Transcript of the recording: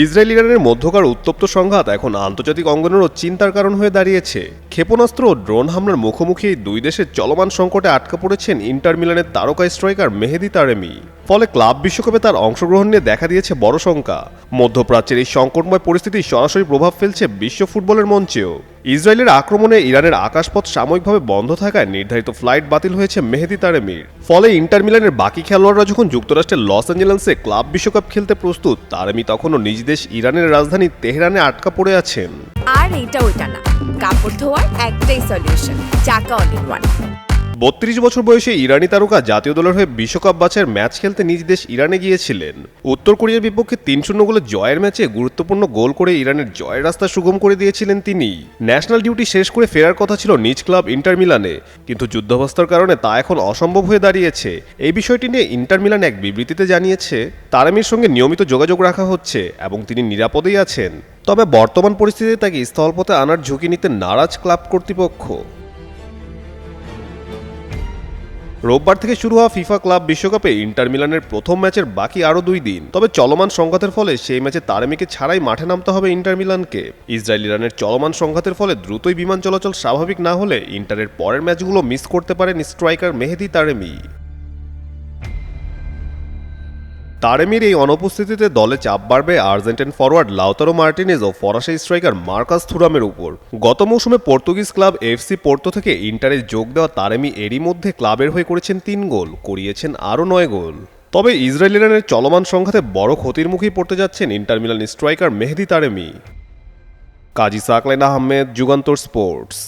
Israel ইরানের মধ্যকার উত্তপ্ত সংঘাত এখন আন্তর্জাতিক অঙ্গনেরও চিন্তার কারণ হয়ে দাঁড়িয়েছে। ক্ষেপণাস্ত্র ও ড্রোন হামলার মুখোমুখি দুই দেশের চলমান সংকটে আটকা পড়েছেন ইন্টার মিলানের তারকা স্ট্রাইকার মেহেদি তারেমি। ফলে ক্লাব বিশ্বকাপে তার অংশগ্রহণ নিয়ে দেখা দিয়েছে বড় শঙ্কা। মধ্যপ্রাচ্যের এই সংকটময় পরিস্থিতি সরাসরি প্রভাব ফেলছে বিশ্ব ফুটবলের মঞ্চেও। ইসরায়েলের আক্রমণে ইরানের আকাশপথ সাময়িকভাবে বন্ধ থাকায় নির্ধারিত ফ্লাইট বাতিল হয়েছে মেহেদি তারেমির। ফলে ইন্টার মিলানের বাকি খেলোয়াড়রা যখন যুক্তরাষ্ট্রের লস অ্যাঞ্জেলেন্সে ক্লাব বিশ্বকাপ খেলতে প্রস্তুত, তারেমি তখনও নিজ দেশ ইরানের রাজধানী তেহরানে আটকা পড়ে আছেন। আর এইটা ওইটা না। কাপড় ধোয়ার একটাই সলিউশন চাকা অল বত্রিশ বছর বয়সে ইরানি তারকা জাতীয় দলের হয়ে বিশ্বকাপ বাছাইয়ের ম্যাচ খেলতে নিজ দেশ ইরানে গিয়েছিলেন। উত্তর কোরিয়ার বিপক্ষে তিন শূন্য গোলে জয়ের ম্যাচে গুরুত্বপূর্ণ গোল করে ইরানের জয়ের রাস্তা সুগম করে দিয়েছিলেন তিনি। ন্যাশনাল ডিউটি শেষ করে ফেরার কথা ছিল নিজ ক্লাব ইন্টার মিলানে। কিন্তু যুদ্ধাবস্থার কারণে তা এখন অসম্ভব হয়ে দাঁড়িয়েছে। এই বিষয়টি নিয়ে ইন্টার মিলান এক বিবৃতিতে জানিয়েছে, তারামির সঙ্গে নিয়মিত যোগাযোগ রাখা হচ্ছে এবং তিনি নিরাপদেই আছেন। তবে বর্তমান পরিস্থিতিতে তাকে স্থলপথে আনার ঝুঁকি নিতে নারাজ ক্লাব কর্তৃপক্ষ। রোববার থেকে শুরু হওয়া ফিফা ক্লাব বিশ্বকাপে ইন্টার মিলানের প্রথম ম্যাচের বাকি আরও দুই দিন। তবে চলমান সংঘাতের ফলে সেই ম্যাচে তারেমিকে ছাড়াই মাঠে নামতে হবে ইন্টার মিলানকে। ইসরায়েল ইরানের চলমান সংঘাতের ফলে দ্রুতই বিমান চলাচল স্বাভাবিক না হলে ইন্টারের পরের ম্যাচগুলো মিস করতে পারেন স্ট্রাইকার মেহেদি তারেমি। তারেমির এই অনুপস্থিতিতে দলে চাপ বাড়বে আর্জেন্টাইন ফরওয়ার্ড লাউতারো মার্টিনেজ ও ফরাসি স্ট্রাইকার মার্কাস থুরামের উপর। গত মৌসুমে পর্তুগিজ ক্লাব এফসি পোর্তো থেকে ইন্টারে যোগ দেওয়া তারেমি এরই মধ্যে ক্লাবের হয়ে করেছেন তিন গোল, করিয়েছেন আরও নয় গোল। তবে ইসরায়েল ইরানের চলমান সংঘাতে বড় ক্ষতির মুখেই পড়তে যাচ্ছেন Inter Milan striker Mehdi Taremi. Kazi Saklain Ahmed, Jugantor sports.